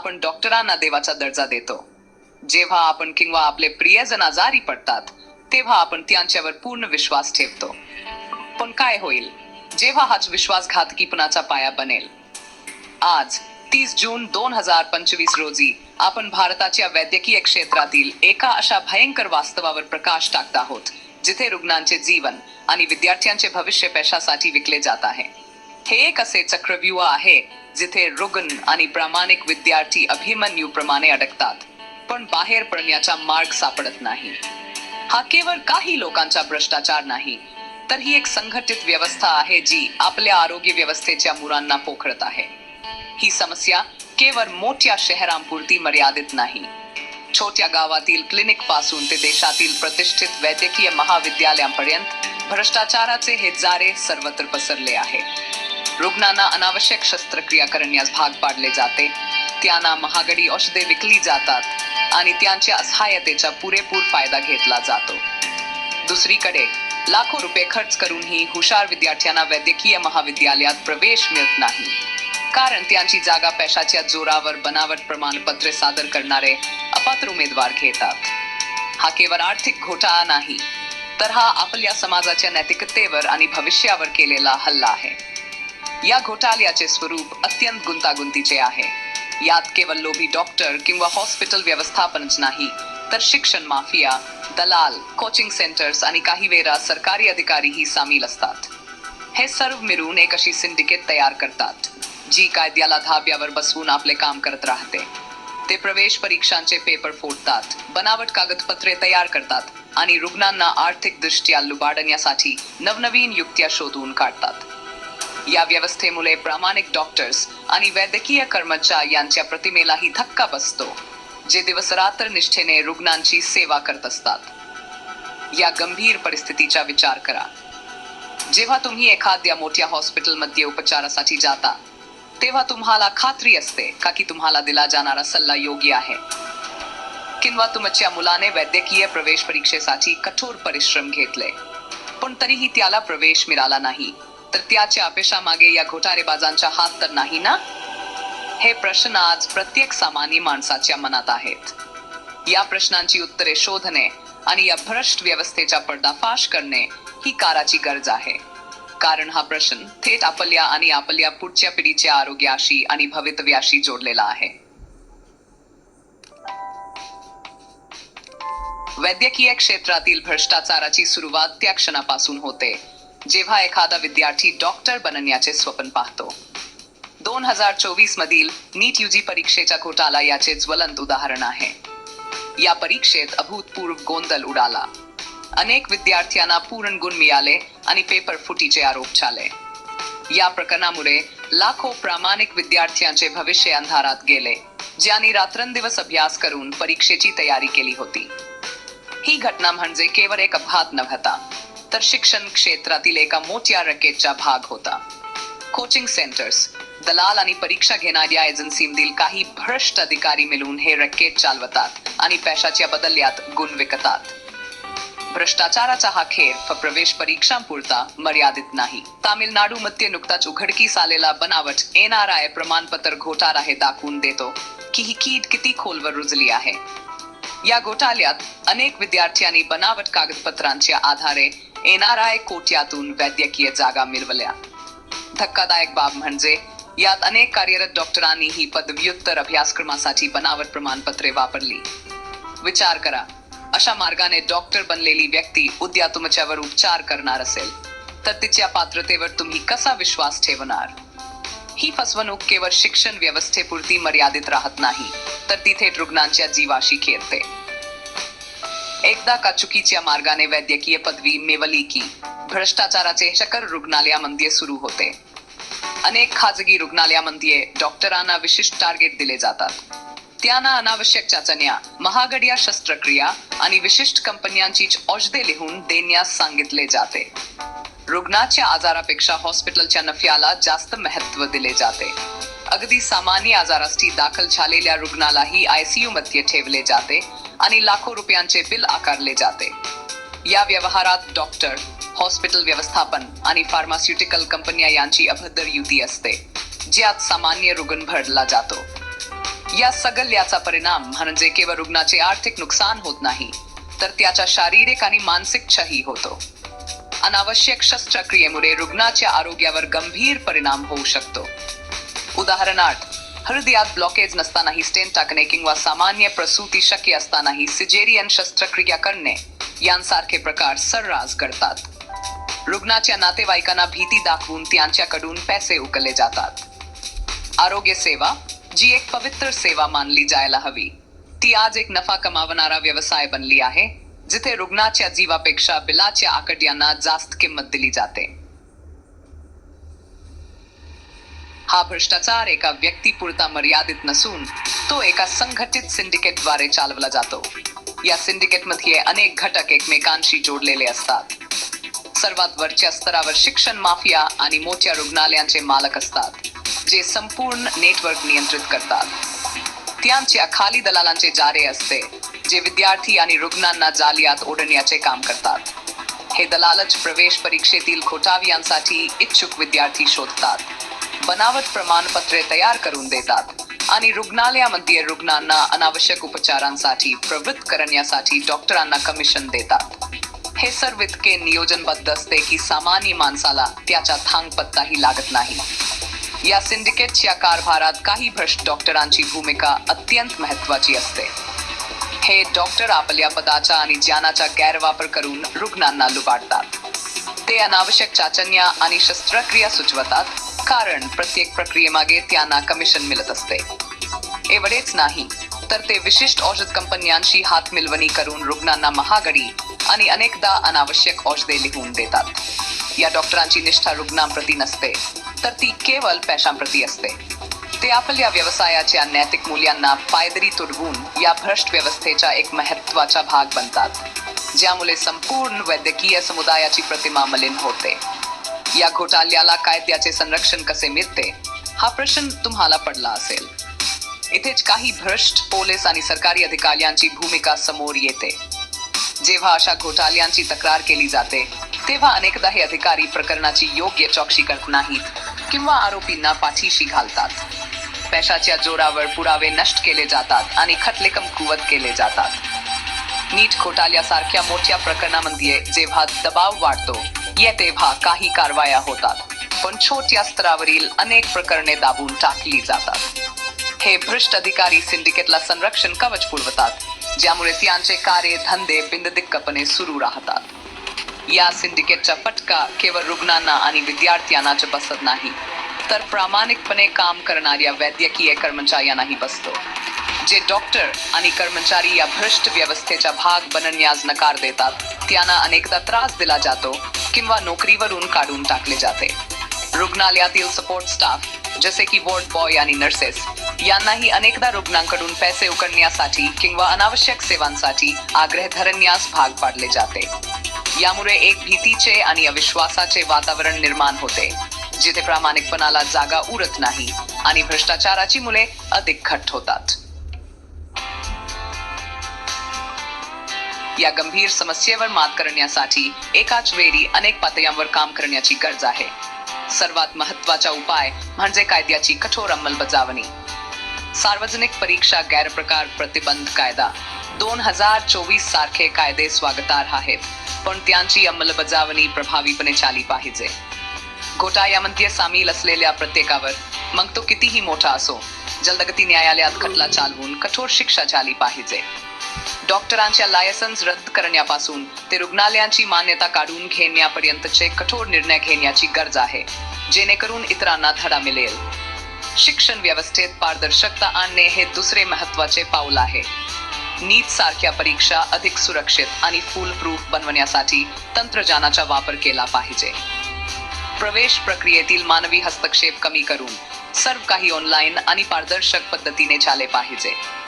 आपण डॉक्टरांना देवाचा दर्जा देतो. जेव्हा आपण किंवा आपले प्रियजन आजारी पडतात तेव्हा आपण त्यांच्यावर पूर्ण विश्वास ठेवतो. पण काय होईल? जेव्हा हाच विश्वासघातकीपणाचा पाया बनेल. आज तीस जून दोन हजार पंचवीस रोजी आपण भारताच्या वैद्यकीय क्षेत्रातील एका अशा भयंकर वास्तवावर प्रकाश टाकत आहोत जिथे रुग्णांचे जीवन आणि विद्यार्थ्यांचे भविष्य पैशासाठी विकले जात आहे. हे एक असे चक्रव्यूह आहे जिथे रुग्ण आणि प्रामाणिक विद्यार्थी अभिमन्यूप्रमाणे अडकतात. पण बाहेर पडण्याचा मार्ग सापडत नाही. हा केवळ काही लोकांचा भ्रष्टाचार नाही तर ही एक संघटित व्यवस्था आहे जी आपल्या आरोग्य व्यवस्थेच्या मुरांना पोखरत आहे. ही समस्या केवळ मोठ्या शहरांपुरती मर्यादित नाही. छोट्या गावातील क्लिनिकपासून ते देशातील प्रतिष्ठित वैद्यकीय महाविद्यालयांपर्यंत भ्रष्टाचाराचे हे जारे सर्वत्र पसरले आहे. रुग्णांना अनावश्यक शस्त्रक्रिया करण्यास भाग पाडले जाते. त्यांना महागडी औषधे विकली जातात आणि त्यांच्या असहाय्यतेचा पुरेपूर फायदा घेतला जातो. दुसरीकडे लाखो रुपये खर्च करूनही हुशार विद्यार्थ्यांना वैद्यकीय महाविद्यालयात प्रवेश मिळत नाही. कारण त्यांची जागा पैशाच्या जोरावर बनावट प्रमाणपत्रे सादर करणारे अपात्र उमेदवार घेतात. हा केवळ आर्थिक घोटाळा नाही तर हा आपल्या समाजाच्या नैतिकतेवर आणि भविष्यावर केलेला हल्ला आहे. या घोटाळ्याचे स्वरूप अत्यंत गुंतागुंतीचे आहे. यात केवळ लोभी डॉक्टर किंवा हॉस्पिटल व्यवस्थापनच नाही तर शिक्षण माफिया दलाल कोचिंग सेंटर्स आणि काही वेळा सरकारी अधिकारीही सामील असतात. हे सर्व मिळून एक अशी सिंडिकेट तयार करतात जी कायद्याला धाब्यावर बसवून आपले काम करत राहते. ते प्रवेश परीक्षांचे पेपर फोडतात बनावट कागदपत्रे तयार करतात आणि रुग्णांना आर्थिक दृष्ट्या लुबाडण्यासाठी नवनवीन युक्त्या शोधून काढतात. या व्यवस्थेमुळे प्रामाणिक डॉक्टर्स आणि वैद्यकीय कर्मचारी यांच्या प्रतिमेलाही धक्का बसतो जे दिवसरात्र निष्ठेने रुग्णांची सेवा करत असतात. या गंभीर परिस्थितीचा विचार करा. जेव्हा तुम्ही एखाद्या मोठ्या हॉस्पिटलमध्ये उपचारासाठी जाता तेव्हा तुम्हाला खात्री असते का की तुम्हाला दिला जाणारा सल्ला योग्य आहे. किंवा तुमच्या मुलाने वैद्यकीय प्रवेश परीक्षेसाठी कठोर परिश्रम घेतले पण तरीही त्याला प्रवेश मिळाला नाही. तर त्याच्या अपेक्षामागे या घोटाळेबाजांचा हात तर नाही ना? हे प्रश्न आज प्रत्येक सामान्य माणसाच्या मनात आहेत. या प्रश्नांची उत्तरे शोधणे आणि या भ्रष्ट व्यवस्थेचा पर्दाफाश करणे ही काराची गरज आहे. कारण हा प्रश्न थेट आपल्या आणि आपल्या पुढच्या पिढीच्या आरोग्याशी आणि भवितव्याशी जोडलेला आहे. वैद्यकीय क्षेत्रातील भ्रष्टाचाराची सुरुवात त्या क्षणापासून होते. जेव्हा एखादा विद्यार्थी डॉक्टर बनण्याचे स्वप्न पाहतो. दोन हजार चोवीस मधील नीट युजी परीक्षेच्या घोटाळा याचे ज्वलंत उदाहरण आहे. या परीक्षेत अभूतपूर्व गोंधळ उडाला. अनेक विद्यार्थ्यांना पूर्ण गुण मिळाले आणि पेपर फुटीचे आरोप झाले. या प्रकरणामुळे लाखो प्रामाणिक विद्यार्थ्यांचे भविष्य अंधारात गेले ज्यांनी रात्रंदिवस अभ्यास करून परीक्षेची तयारी केली होती. ही घटना म्हणजे केवळ एक अपघात नव्हता तर शिक्षण क्षेत्रातील एका मोठ्या रकेटचा भाग होता. कोचिंग सेंटर्स दलाल आणि परीक्षा घेणाऱ्या एजन्सीमधील काही भ्रष्ट अधिकारी मिळून हे रकेट चालवतात आणि पैशाच्या बदल्यात गुण विकतात. भ्रष्टाचाराचा हा खेळ फक्त प्रवेश परीक्षांपुरता मर्यादित नाही. तामिळनाडूमध्ये नुकताच उघडकीस आलेला बनावट एन आर आय प्रमाणपत्र घोटाळा हे दाखवून देतो. की ही कीड किती खोलवर रुजली आहे? या घोटाळ्यात अनेक विद्यार्थ्यांनी बनावट कागदपत्रांच्या आधारे एन आर आय कोट्यातून वैद्यकीय जागा मिळवल्या. धक्कादायक बाब म्हणजे यात अनेक कार्यरत डॉक्टरांनी ही पदव्युत्तर अभ्यासक्रमासाठी बनावट प्रमाणपत्रे वापरली. विचार करा अशा मार्गाने डॉक्टर बनलेली व्यक्ती उद्या तुमच्यावर उपचार करणार असेल तर तिच्या पात्रतेवर तुम्ही कसा विश्वास ठेवणार? ही फसवणूक केवळ शिक्षण व्यवस्थेपुरती मर्यादित राहत नाही. तर ती थेट रुग्णांच्या जीवाशी खेळते. एकदा का चुकीच्या मार्गाने वैद्यकीय पदवी मिळवली की भ्रष्टाचाराचे चक्कर रुग्णालयामध्ये सुरू होते. अनेक खाजगी रुग्णालयामध्ये डॉक्टरांना विशिष्ट टार्गेट दिले जातात. त्यांना अनावश्यक चाचण्या महागड्या शस्त्रक्रिया आणि विशिष्ट कंपन्यांची औषधे लिहून देण्यास सांगितले जाते. रुग्णाच्या आजारापेक्षा हॉस्पिटलच्या नफ्याला जास्त महत्त्व दिले जाते. अगदी सामान्य आजारासाठी दाखल झालेल्या रुग्णालाही आयसीयू मध्ये ठेवले जाते आणि लाखो रुपयांचे बिल आकारले जाते. या व्यवहारात डॉक्टर हॉस्पिटल व्यवस्थापन आणि फार्मास्युटिकल कंपन्या यांची अभद्र युती असते ज्यात सामान्य रुग्ण भरला जातो. या सगळ्याचा परिणाम म्हणजे केवळ रुग्णाचे आर्थिक नुकसान होत नाही तर त्याचा शारीरिक आणि मानसिक छही होतो. अनावश्यक शस्त्रक्रियेमुळे रुग्णाच्या आरोग्यावर गंभीर परिणाम होऊ शकतो. उदाहरणार्थ हृदयात ब्लॉकेज नसतानाही स्टेन टाकणे किंवा सामान्य प्रसूती शक्य असतानाही सिजेरियन शस्त्रक्रिया करणे यांसारखे प्रकार सर्रास घडतात. रुग्णाच्या नातेवाईकांना भीती दाखवून त्यांच्याकडून पैसे उकलले जातात. आरोग्य सेवा जी एक पवित्र सेवा मानली जायला हवी. ती आज एक नफा कमावणारा व्यवसाय बनली आहे जिथे रुग्णाच्या जीवापेक्षा बिलाच्या आकड्यांना जास्त किंमत दिली जाते. हा भ्रष्टाचार एका व्यक्तीपुरता मर्यादित नसून तो एका संघटित सिंडिकेटद्वारे चालवला जातो. या सिंडिकेटमध्ये अनेक घटक एकमेकांशी जोडलेले असतात. सर्वात वरच्या स्तरावर शिक्षण माफिया आणि मोठ्या रुग्णालयांचे मालक असतात जे संपूर्ण नेटवर्क नियंत्रित करतात. त्यांच्या खाली दलालांचे जारे असते जे विद्यार्थी आणि रुग्णांना जालियात ओढण्याचे काम करतात. हे दलालच प्रवेश परीक्षेतील खोटावियांसाठी इच्छुक विद्यार्थी शोधतात. बनावट प्रमाणपत्रे तयार करून देतात. आणि रुग्णालयामध्ये रुग्णांना अनावश्यक उपचारांसाठी प्रवृत्त करण्यासाठी डॉक्टरांना कमिशन देतात. हे सर्व इतके नियोजनबद्ध असते की सामान्य माणसाला त्याचा थांगपत्ताही लागत नाही. या सिंडिकेटच्या कारभारात काही भ्रष्ट डॉक्टरांची भूमिका अत्यंत महत्वाची असते. हे डॉक्टर आपल्या पदाचा आणि ज्ञानाचा गैरवापर करून रुग्णांना लुबाडतात. ते अनावश्यक चाचण्या आणि शस्त्रक्रिया सुचवतात. कारण प्रत्येक प्रक्रियेमागे त्यांना कमिशन मिळत असते. एवढेच नाही तर ते विशिष्ट औषध कंपन्यांशी हात मिळवणी करून रुग्णांना महागडी आणि अनेकदा अनावश्यक औषधे लिहून देतात. या डॉक्टरांची निष्ठा रुग्णांप्रती नसते तर ती केवळ पैशांप्रती असते. ते आपल्या व्यवसायाच्या नैतिक मूल्यांना पायदरी तुडवून या भ्रष्ट व्यवस्थेचा एक महत्त्वाचा भाग बनतात ज्यामुळे संपूर्ण वैद्यकीय समुदायाची प्रतिमा मलिन होते. या घोटाळ्याला कायद्याचे संरक्षण कसे मिळते? हा प्रश्न तुम्हाला पडला असेल. इथेच काही भ्रष्ट पोलीस आणि सरकारी अधिकाऱ्यांची भूमिका समोर येते. जेव्हा अशा घोटाळ्यांची तक्रार केली जाते तेव्हा अनेकदा हे अधिकारी प्रकरणाची योग्य चौकशी करत नाहीत किंवा आरोपींना पाठीशी घालतात. पैशाच्या जोरावर पुरावे नष्ट केले जातात आणि खटले कुवत केले जातात. नीट घोटाळ्यासारख्या मोठ्या प्रकरणामध्ये जेव्हा दबाव वाढतो ये तेव्हा काही कारवाया होतात. पण छोट्या स्तरावरील अनेक प्रकरणे दाबून टाकली जातात. हे भ्रष्ट अधिकारी सिंडिकेटला संरक्षण कवच पुरवतात ज्यामुळे त्यांचे कार्य धंदे बिंददिक्कपणे सुरू राहतात. या सिंडिकेटचा फटका केवळ रुग्णांना आणि विद्यार्थ्यांनाच बसत नाही तर प्रामाणिकपणे काम करणाऱ्या वैद्यकीय कर्मचाऱ्यांनाही बसतो. जे डॉक्टर आणि कर्मचारी या भ्रष्ट व्यवस्थेचा भाग बनण्यास नकार देतात त्यांना अनेकदा त्रास दिला जातो किंवा नोकरीवरून काढून टाकले जाते. रुग्णालयातील सपोर्ट स्टाफ जसे की वॉर्ड बॉय आणि नर्सेस यांनाही अनेकदा रुग्णांकडून पैसे उकळण्यासाठी किंवा अनावश्यक सेवांसाठी आग्रह धरण्यास भाग पाडले जाते. यामुळे एक भीतीचे आणि अविश्वासाचे वातावरण निर्माण होते जिथे प्रामाणिकपणाला जागा उरत नाही आणि भ्रष्टाचाराची मुले अधिक घट्ट होतात. या गंभीर समस्येवर मात करण्यासाठी एकाच वेळी अनेक पातळ्यांवर काम करण्याची गरज आहे. सर्वात महत्त्वाचा उपाय म्हणजे कायद्याची कठोर अंमलबजावणी. सार्वजनिक परीक्षा गैरप्रकार प्रतिबंध कायदा. दोन हजार चोवीस सारखे कायदे स्वागतार्ह आहेत पण त्यांची अंमलबजावणी प्रभावीपणे चाली पाहिजे. घोटाळ्यामध्ये सामील असलेल्या प्रत्येकावर मग तो कितीही मोठा असो जलदगती न्यायालयात खटला चालवून कठोर शिक्षा झाली पाहिजे. डॉक्टरांच्या लायसन्स रद्द करण्यापासून ते रुग्णालयांची मान्यता काढून घेण्यापर्यंतचे कठोर निर्णय घेण्याची गरज आहे जेणेकरून इतरांना धडा मिळेल. शिक्षण व्यवस्थेत पारदर्शकता आणणे हे दुसरे महत्त्वाचे पाऊल आहे. नीट सारख्या परीक्षा अधिक सुरक्षित आणि फुल प्रूफ बनवण्यासाठी तंत्रज्ञानाचा वापर केला पाहिजे. प्रवेश प्रक्रियेतील मानवी हस्तक्षेप कमी करून सर्व काही ऑनलाईन आणि पारदर्शक पद्धतीने झाले पाहिजे.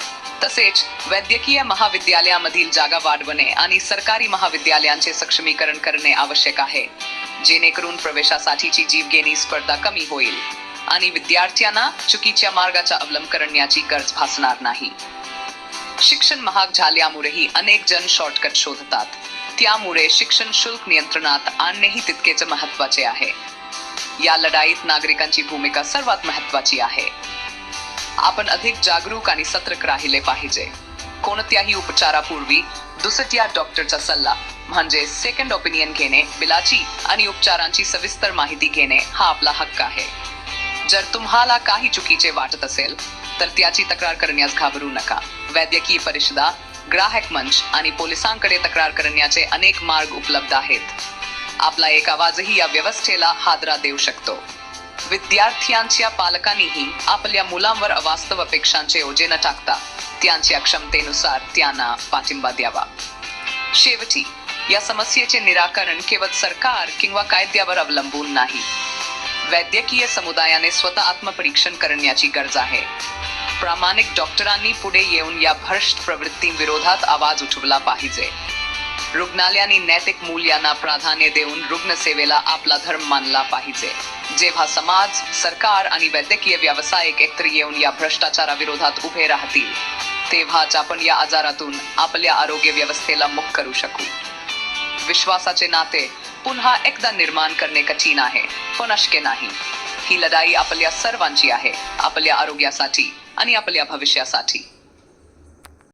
तसेच वैद्यकीय महाविद्यालयामधील जागा वाढवणे आणि सरकारी महाविद्यालयांचे सक्षमीकरण करणे आवश्यक आहे. जेणेकरून प्रवेशासाठीची जीवघेणी स्पर्धा कमी होईल आणि विद्यार्थ्यांना चुकीच्या मार्गाचा अवलंब करण्याची गरज भासणार नाही. शिक्षण महाग झाल्यामुळेही अनेक जण शॉर्टकट शोधतात. त्यामुळे शिक्षण शुल्क नियंत्रणात आणणेही तितकेच महत्त्वाचे आहे. या लढाईत नागरिकांची भूमिका सर्वात महत्वाची आहे. आपण अधिक जागरूक आणि सतर्क राहिले पाहिजे. कोणत्याही उपचारापूर्वी दुसऱ्या डॉक्टरचा सल्ला म्हणजे सेकंड ओपिनियन घेणे बिलाची आणि उपचारांची सविस्तर माहिती घेणे हा आपला हक्क आहे. जर तुम्हाला काही चुकीचे वाटत असेल तर त्याची तक्रार करण्यास घाबरू नका. वैद्यकीय परिषदा ग्राहक मंच आणि पोलिसांकडे तक्रार करण्याचे अनेक मार्ग उपलब्ध आहेत. आपला एक आवाजही या व्यवस्थेला हादरा देऊ शकतो. विद्यार्थ्यांच्या पालकांनीही आपल्या मुलांवर अवास्तव अपेक्षांचे ओझे न टाकता. त्यांच्या क्षमतेनुसार त्यांना पाठिंबा द्यावा. शेवटी या समस्येचे निराकरण केवळ सरकार किंवा कायद्यावर अवलंबून नाही. वैद्यकीय समुदायाने स्वतः आत्मपरीक्षण करण्याची गरज आहे. प्रामाणिक डॉक्टरांनी पुढे येऊन या भ्रष्ट प्रवृत्तींविरोधात आवाज उठवला पाहिजे. रुग्णालयांनी नैतिक मूल्यांना प्राधान्य देऊन रुग्णसेवेला आपला धर्म मानला पाहिजे. जेव्हा समाज सरकार आणि वैद्यकीय व्यावसायिक एकत्र येऊन या भ्रष्टाचाराविरोधात उभे राहतील तेव्हाच आपण या आजारातून आपल्या आरोग्य व्यवस्थेला मुक्त करू शकू. विश्वासाचे नाते पुन्हा एकदा निर्माण करणे कठीण आहे पण अशक्य नाही. ही लढाई आपल्या सर्वांची आहे आपल्या आरोग्यासाठी आणि आपल्या भविष्यासाठी.